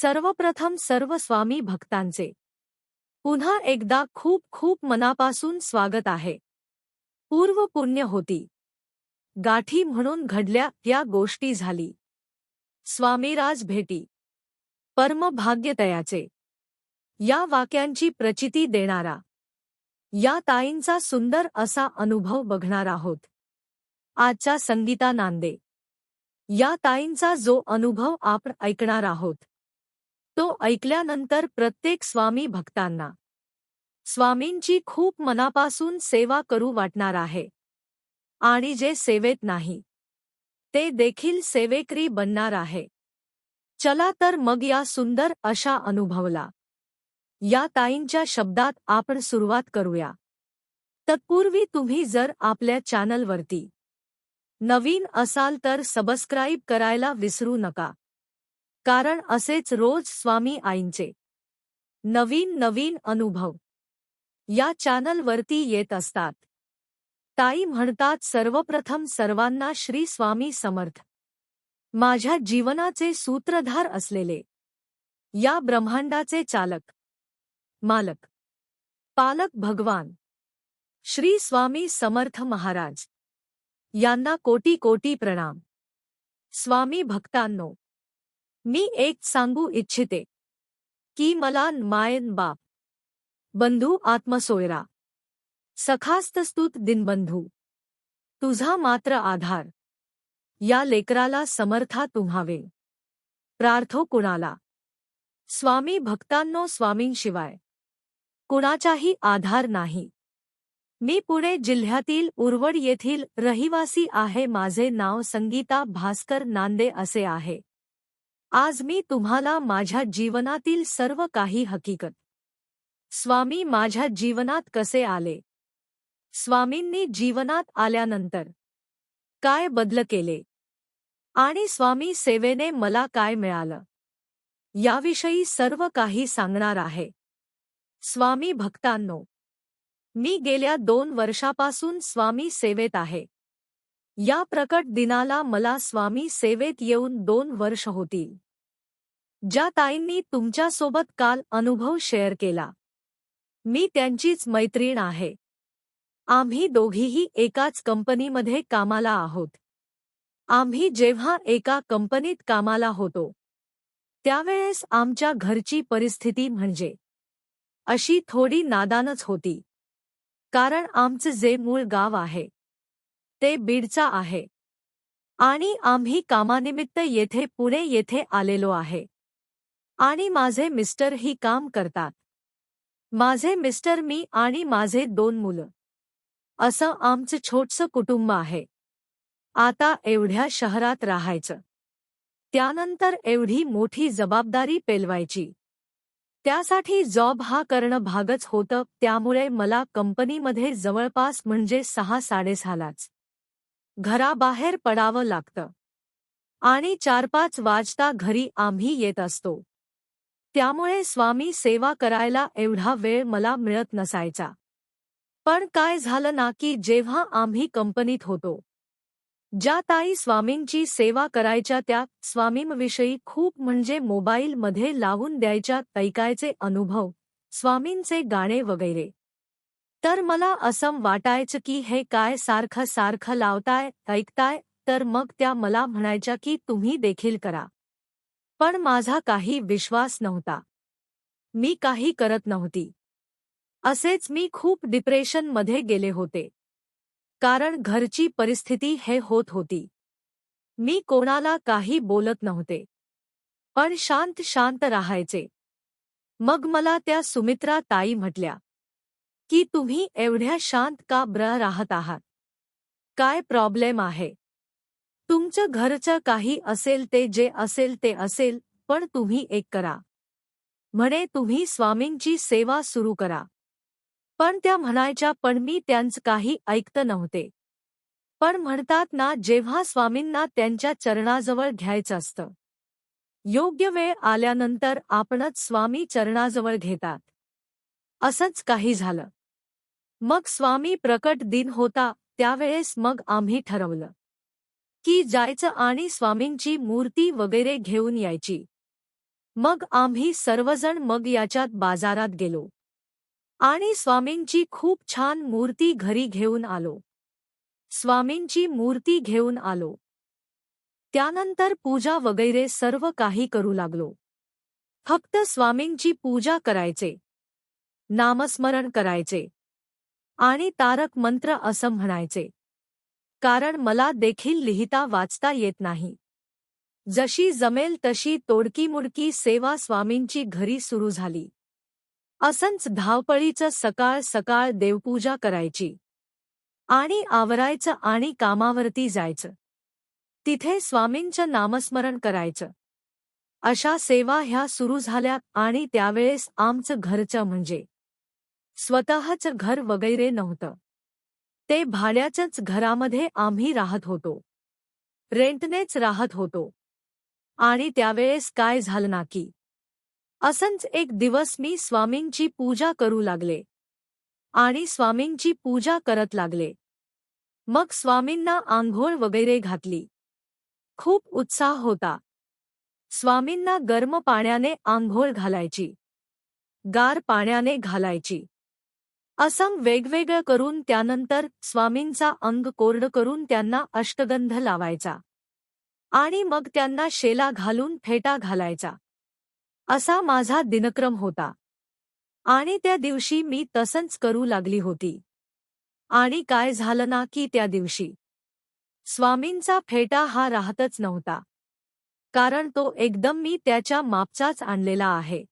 सर्वप्रथम सर्व स्वामी भक्तांचे. पुन्हा एकदा खूप खूप मनापासून स्वागत आहे. पूर्व पुण्य होती. गाठी म्हणून घडल्या या गोष्टी झाली. स्वामीराज भेटी. परमभाग्यतयाचे या वाक्यांची प्रचिती देणारा. या ताईंचा सुंदर असा अनुभव बघणार आहोत. आजच्या संगीता नांदे. या ताईंचा जो अनुभव आपण ऐकणार आहोत. तो ऐकल्यानंतर प्रत्येक स्वामी भक्तांना स्वामींची खूप मनापासून सेवा करू वाटणार आहे. आणि जे सेवेत नाही ते देखील सेवेकरी बनणार आहे. चला तर मग या सुंदर अशा अनुभवला. या ताईंच्या शब्दात आपण सुरुवात करूया. तत्पूर्वी तुम्ही जर आपल्या चॅनलवरती नवीन असाल तर सबस्क्राईब करायला विसरू नका. कारण असेच रोज स्वामी आईंचे. नवीन नवीन अनुभव. या चॅनलवरती येत असतात. ताई म्हणतात सर्वप्रथम सर्वांना श्री स्वामी समर्थ. माझ्या जीवनाचे सूत्रधार असलेले. या ब्रह्मांडाचे चालक. मालक. पालक भगवान. श्री स्वामी समर्थ महाराज. यांना कोटी कोटी प्रणाम. स्वामी भक्तांनो. मी एक सांगू इच्छिते. की मला मायन बाप बंधू आत्मसोयरा. सखास्तस्तुत दिनबंधू. तुझा मात्र आधार. या लेकराला समर्था तुम्हावे. प्रार्थो कुणाला. स्वामी भक्तांनो स्वामींशिवाय. कुणाचाही आधार नाही. मी पुणे जिल्ह्यातील उरवड येथील रहिवासी आहे. माझे नाव संगीता भास्कर नांदे असे आहे. आज मी तुम्हाला माझ्या जीवनातील सर्व काही हकीकत. स्वामी माझ्या जीवनात कसे आले? स्वामींनी जीवनात आल्यानंतर काय बदल केले? आणि स्वामी सेवेने मला काय मिळालं? याविषयी सर्व काही सांगणार आहे. स्वामी भक्तांनो मी गेल्या दोन वर्षापासून स्वामी सेवेत आहे. या प्रकट दिनाला मला स्वामी सेवेत येऊन दोन वर्ष होतील. ज्या ताईंनी तुमच्यासोबत काल अनुभव शेअर केला. मी त्यांचीच मैत्रीण आहे. आम्ही दोघीही एकाच कंपनीमध्ये कामाला आहोत. आम्ही जेव्हा एका कंपनीत कामाला होतो त्यावेळेस आमच्या घरची परिस्थिती म्हणजे अशी थोडी नादानच होती. कारण आमचं जे मूळ गाव आहे ते बीडचा आहे. आणि आम्ही कामानिमित्त येथे पुणे येथे आलेलो आहे. आणि माझे मिस्टर ही काम करतात. माझे मिस्टर मी आणि माझे दोन मुलं. असं आमचं छोटसं कुटुंब आहे. आता एवढ्या शहरात राहायचं. त्यानंतर एवढी मोठी जबाबदारी पेलवायची. त्यासाठी जॉब हा करणं भागच होतं त्यामुळे मला कंपनीमध्ये जवळपास म्हणजे सहा साडेसहालाच घराबाहेर पडावं लागतं. आणि चार पाच वाजता घरी आम्ही येत असतो. त्यामुळे स्वामी सेवा करायला एवढा वेळ मला मिळत नसायचा. पण काय झालं ना की जेव्हा आम्ही कंपनीत होतो ज्या ताई स्वामींची सेवा करायच्या त्या स्वामींविषयी खूप म्हणजे मोबाईलमध्ये लावून द्यायच्या तैकायचे अनुभव स्वामींचे गाणे वगैरे. तर मला असं वाटायचं की हे काय सारखं सारखं लावताय ऐकताय तर मग त्या मला म्हणायच्या की तुम्ही देखील करा. पण माझा काही विश्वास नव्हता. मी काही करत नव्हती. असेच मी खूप डिप्रेशनमध्ये गेले होते. कारण घरची परिस्थिती हे होत होती. मी कोणाला काही बोलत नव्हते. पण शांत शांत राहायचे. मग मला त्या सुमित्रा ताई म्हटल्या की तुम्ही एवढ्या शांत का ब्र राहत आहात? काय प्रॉब्लेम आहे? तुमचं घरचं काही असेल ते जे असेल ते असेल पण तुम्ही एक करा. म्हणे तुम्ही स्वामींची सेवा सुरू करा. पण त्या म्हणायच्या पण मी त्यांचं काही ऐकत नव्हते. पण म्हणतात ना जेव्हा स्वामींना त्यांच्या चरणाजवळ घ्यायचं असतं. योग्य वेळ आल्यानंतर आपणच स्वामी चरणाजवळ घेतात. असंच काही झालं. मग स्वामी प्रकट दिन होता त्यावेळेस मग आम्ही ठरवलं. की जायचं आणि स्वामींची मूर्ती वगैरे घेऊन यायची. मग आम्ही सर्वजण मग याच्यात बाजारात गेलो. आणि स्वामींची खूप छान मूर्ती घरी घेऊन आलो. स्वामींची मूर्ती घेऊन आलो. त्यानंतर पूजा वगैरे सर्व काही करू लागलो. फक्त स्वामींची पूजा करायचे. नामस्मरण करायचे. आणि तारक मंत्र असं म्हणायचे. कारण मला देखील लिहिता वाचता येत नाही. जशी जमेल तशी तोडकीमुडकी सेवा स्वामींची घरी सुरू झाली. असंच धावपळीचं सकाळ सकाळ देवपूजा करायची. आणि आवरायचं आणि कामावरती जायचं. तिथे स्वामींचं नामस्मरण करायचं. अशा सेवा ह्या सुरू झाल्या आणि त्यावेळेस आमचं घरचं म्हणजे स्वतःचं घर वगैरे नव्हतं. ते भाड्याच्याच घरामध्ये आम्ही राहत होतो. रेंटनेच राहत होतो. आणि त्यावेळेस काय झालं ना की असंच एक दिवस मी स्वामींची पूजा करू लागले. आणि स्वामींची पूजा करत लागले. मग स्वामींना आंघोळ वगैरे घातली. खूप उत्साह होता. स्वामींना गर्म पाण्याने आंघोळ घालायची. गार पाण्याने घालायची. असंग वेगवेगळं करून त्यानंतर स्वामींचा अंग कोरड करून त्यांना अष्टगंध लावायचा. आणि मग त्यांना शेला घालून फेटा घालायचा. असा माझा दिनक्रम होता. आणि त्या दिवशी मी तसंच करू लागली होती. आणि काय झालं ना की त्या दिवशी. स्वामींचा फेटा हा राहतच नव्हता. कारण तो एकदम मी त्याच्या मापचाच आणलेला आहे.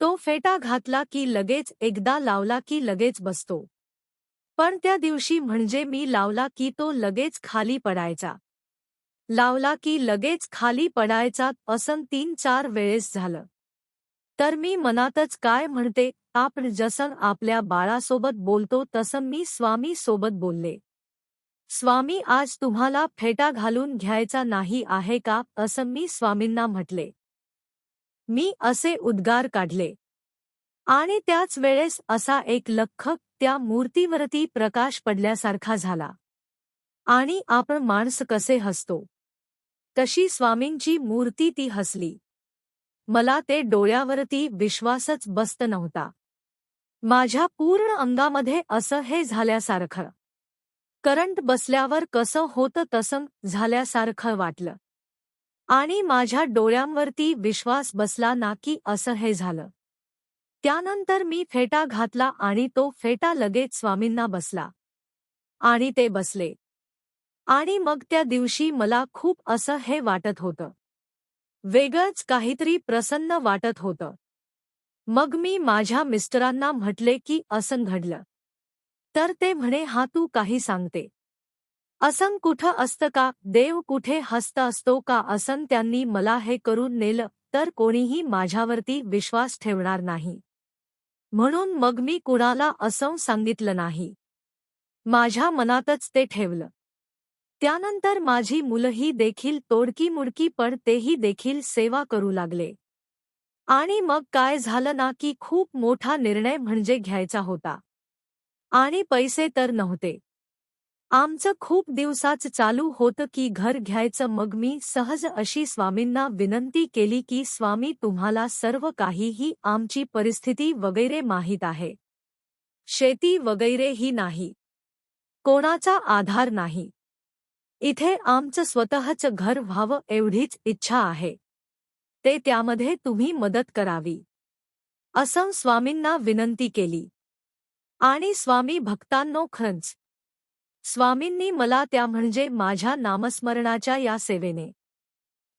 तो फेटा घातला की लगेच एकदा लावला की लगेच बसतो. पण त्या दिवशी म्हणजे मी लावला की तो लगेच खाली पडायचा. लावला की लगेच खाली पडायचा असं तीन चार वेळेस झालं. तर मी मनातच काय म्हणते आपण जसं आपल्या बाळासोबत बोलतो तसं मी स्वामी सोबत बोलले. स्वामी आज तुम्हाला फेटा घालून घ्यायचा नाही आहे का असं मी स्वामींना म्हटले. मी असे उद्गार काढले. आणि त्याच वेळेस असा एक लख त्या मूर्तीवरती प्रकाश पडल्यासारखा झाला. आणि आपण माणस कसे हसतो? तशी स्वामींची मूर्ती ती हसली. मला ते डोळ्यावरती विश्वासच बसत नव्हता. माझ्या पूर्ण अंगामध्ये असं हे झाल्यासारखं. करंट बसल्यावर कसं होतं तसं झाल्यासारखं वाटलं. आणि माझ्या डोळ्यांवरती विश्वास बसला ना की असं हे झालं. त्यानंतर मी फेटा घातला आणि तो फेटा लगेच स्वामींना बसला. आणि ते बसले. आणि मग त्या दिवशी मला खूप असं हे वाटत होतं. वेगळंच काहीतरी प्रसन्न वाटत होतं. मग मी माझ्या मिस्टरांना म्हटले की असं घडलं. तर ते म्हणे हा तू काही सांगते. असं कुठं असतं का? देव कुठे हस्त असतो का? असं त्यांनी मला हे करून नेलं तर कोणीही माझ्यावरती विश्वास ठेवणार नाही. म्हणून मग मी कुणाला असं सांगितलं नाही. माझ्या मनातच ते ठेवलं. त्यानंतर माझी मुलंही देखील तोडकी मुडकी पण तेही देखील सेवा करू लागले. आणि मग काय झालं ना की खूप मोठा निर्णय म्हणजे घ्यायचा होता. आणि पैसे तर नव्हते. आमचं खूप दिवसाच चालू होतं की घर घ्यायचं. मग मी सहज अशी स्वामींना विनंती केली की स्वामी तुम्हाला सर्व काहीही आमची परिस्थिती वगैरे माहीत आहे. शेती वगैरे ही नाही. कोणाचा आधार नाही. इथे आमचं स्वतःचं घर व्हावं एवढीच इच्छा आहे. ते त्यामध्ये तुम्ही मदत करावी. असं स्वामींना विनंती केली. आणि स्वामी भक्तांनो खरंच स्वामींनी मला त्या म्हणजे माझ्या नामस्मरणाच्या या सेवेने.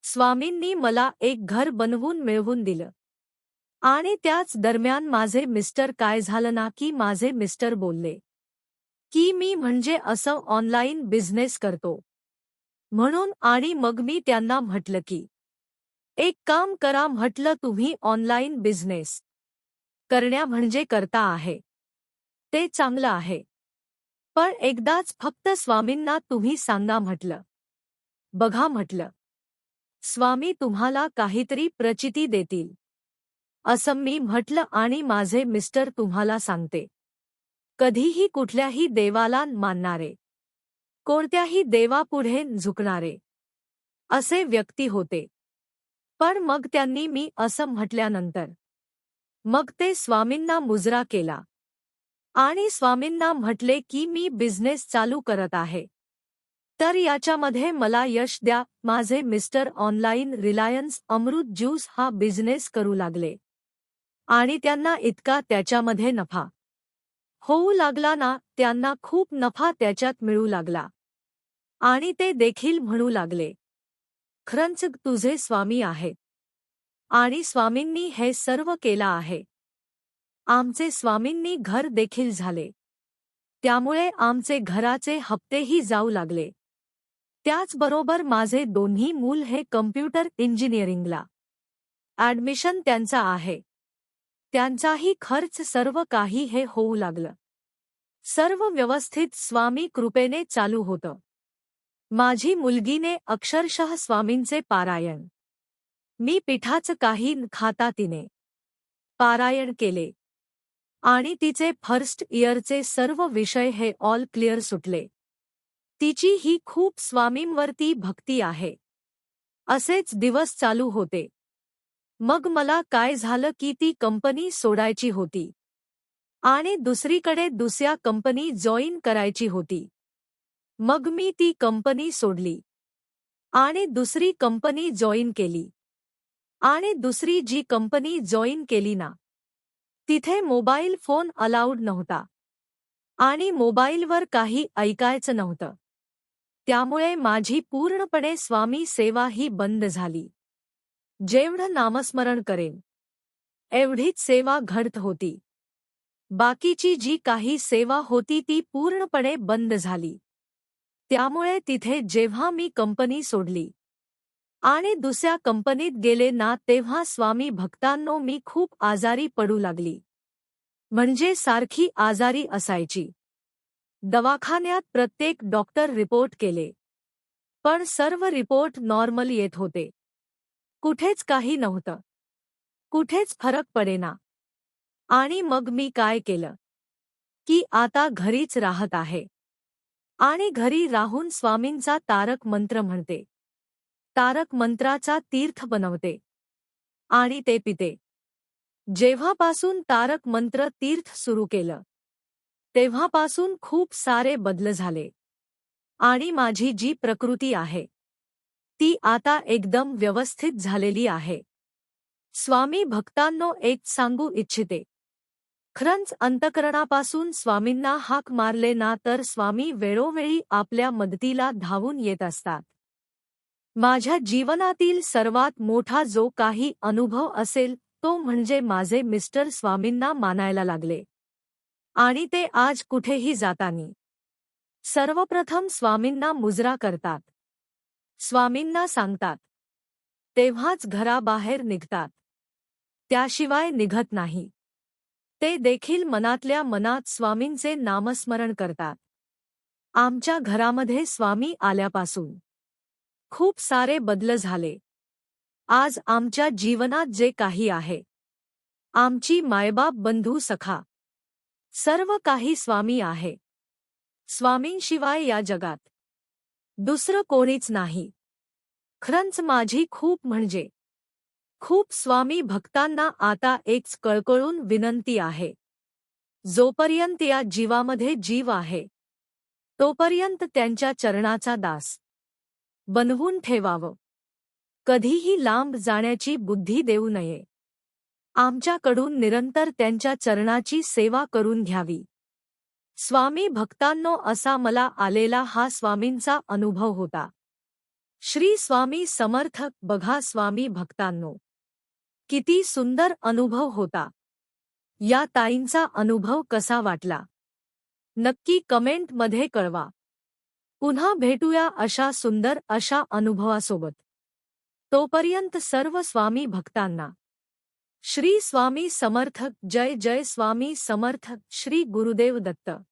स्वामींनी मला एक घर बनवून मिळवून दिलं. आणि त्याच दरम्यान माझे मिस्टर काय झालं ना की माझे मिस्टर बोलले की मी म्हणजे असं ऑनलाईन बिझनेस करतो. म्हणून आणि मग मी त्यांना म्हटलं की एक काम करा म्हटलं तुम्ही ऑनलाईन बिझनेस करण्या म्हणजे करता आहे. ते चांगलं आहे. पण एकदाच फक्त स्वामींना तुम्ही सांगा म्हटलं. बघा म्हटलं. स्वामी तुम्हाला काहीतरी प्रचिती देतील. असं मी म्हटलं आणि माझे मिस्टर तुम्हाला सांगते. कधीही कुठल्याही देवाला मानणारे. कोणत्याही देवापुढे झुकणारे. असे व्यक्ती होते. पण मग त्यांनी मी असं म्हटल्यानंतर. मग ते स्वामींना मुजरा केला. आणि स्वामींना म्हटले की मी बिझनेस चालू करत आहे. तर याच्यामध्ये मला यश द्या. माझे mister online Reliance Amrut juice हा बिझनेस करू लागले. आणि त्यांना इतका त्याच्यामध्ये नफा. होऊ लागला ना त्यांना खूप नफा त्याच्यात मिळू लागला. आणि ते देखील म्हणू लागले खरंच तुझे स्वामी आहे. आणि स्वामींनी हे सर्व केला आहे. आमचे स्वामींनी घर देखील झाले. त्यामुळे आमचे घराचे हप्तेही जाऊ लागले. त्याचबरोबर माझे दोन्ही मूल हे कम्प्युटर इंजिनिअरिंगला. ॲडमिशन त्यांचा आहे. त्यांचाही खर्च सर्व काही हे होऊ लागलं. सर्व व्यवस्थित स्वामी कृपेने चालू होतं. माझी मुलगीने अक्षरशः स्वामींचे पारायण. मी पिठाचं काही खाता तिने पारायण केले. आणि तिचे फर्स्ट इयरचे सर्व विषय हे ऑल क्लिअर सुटले. तिची ही खूप स्वामींवरती भक्ती आहे. असेच दिवस चालू होते. मग मला काय झालं की ती कंपनी सोडायची होती. आणि दुसरीकडे दुसऱ्या कंपनी जॉईन करायची होती. मग मी ती कंपनी सोडली. आणि दुसरी कंपनी जॉईन केली. आणि दुसरी जी कंपनी जॉईन केली ना तिथे मोबाईल फोन अलाउड नव्हता. आणि मोबाईलवर काही ऐकायचं नव्हतं. त्यामुळे माझी पूर्णपणे स्वामी सेवा ही बंद झाली. जेवढं नामस्मरण करेन एवढीच सेवा घडत होती. बाकीची जी काही सेवा होती ती पूर्णपणे बंद झाली. त्यामुळे तिथे जेव्हा मी कंपनी सोडली आणि दुसऱ्या कंपनीत गेले ना तेव्हा स्वामी भक्तांनो मी खूप आजारी पडू लागली. म्हणजे सारखी आजारी असायची. दवाखान्यात प्रत्येक डॉक्टर रिपोर्ट केले. पण सर्व रिपोर्ट नॉर्मल येत होते. कुठेच काही नव्हतं. कुठेच फरक पडेना. आणि मग मी काय केलं? की आता घरीच राहत आहे. आणि घरी राहून स्वामींचा तारक मंत्र म्हणते. तारक मंत्राचा तीर्थ बनवते. आणि ते पिते. जेव्हापासून तारक मंत्र तीर्थ सुरू केलं तेव्हापासून खूप सारे बदल झाले. आणि माझी जी प्रकृती आहे ती आता एकदम व्यवस्थित झालेली आहे. स्वामी भक्तांनो एक सांगू इच्छिते. खरंच अंतकरणापासून स्वामींना हाक मारले ना तर स्वामी वेळोवेळी आपल्या मदतीला धावून येत असतात. माझ्या जीवनातील सर्वात मोठा जो काही अनुभव असेल तो म्हणजे माझे मिस्टर स्वामींना मानायला लागले. आणि ते आज कुठेही जातानी. सर्वप्रथम स्वामींना मुजरा करतात. स्वामींना सांगतात. तेव्हाच घराबाहेर निघतात. त्याशिवाय निघत नाही. ते देखील मनातल्या मनात स्वामींचे नामस्मरण करतात. आमच्या घरामध्ये स्वामी आल्यापासून. खूप सारे बदल झाले. आज आमच्या जीवनात जे काही आहे. आमची मायबाप बंधू सखा. सर्व काही स्वामी आहे. स्वामींशिवाय या जगात. दुसरं कोणीच नाही. खरंच माझी खूप म्हणजे. खूप स्वामी भक्तांना आता एकच कळकळून विनंती आहे. जोपर्यंत या जीवामध्ये जीव आहे. तोपर्यंत त्यांच्या चरणाचा दास. बनवून ठेवावं. कधीही लांब जाण्याची बुद्धी देऊ नये. आमच्याकडून निरंतर त्यांच्या चरणाची सेवा करून घ्यावी. स्वामी भक्तांनो असा मला आलेला हा स्वामींचा अनुभव होता. श्री स्वामी समर्थक बघा स्वामी भक्तांनो. किती सुंदर अनुभव होता. या ताईंचा अनुभव कसा वाटला? नक्की कमेंटमध्ये कळवा. पुन्हा भेटूया अशा सुंदर, अशा अनुभवासोबत. तोपर्यंत सर्व स्वामी भक्तांना. श्री स्वामी समर्थक, जय जय स्वामी समर्थक, श्री गुरुदेव दत्त.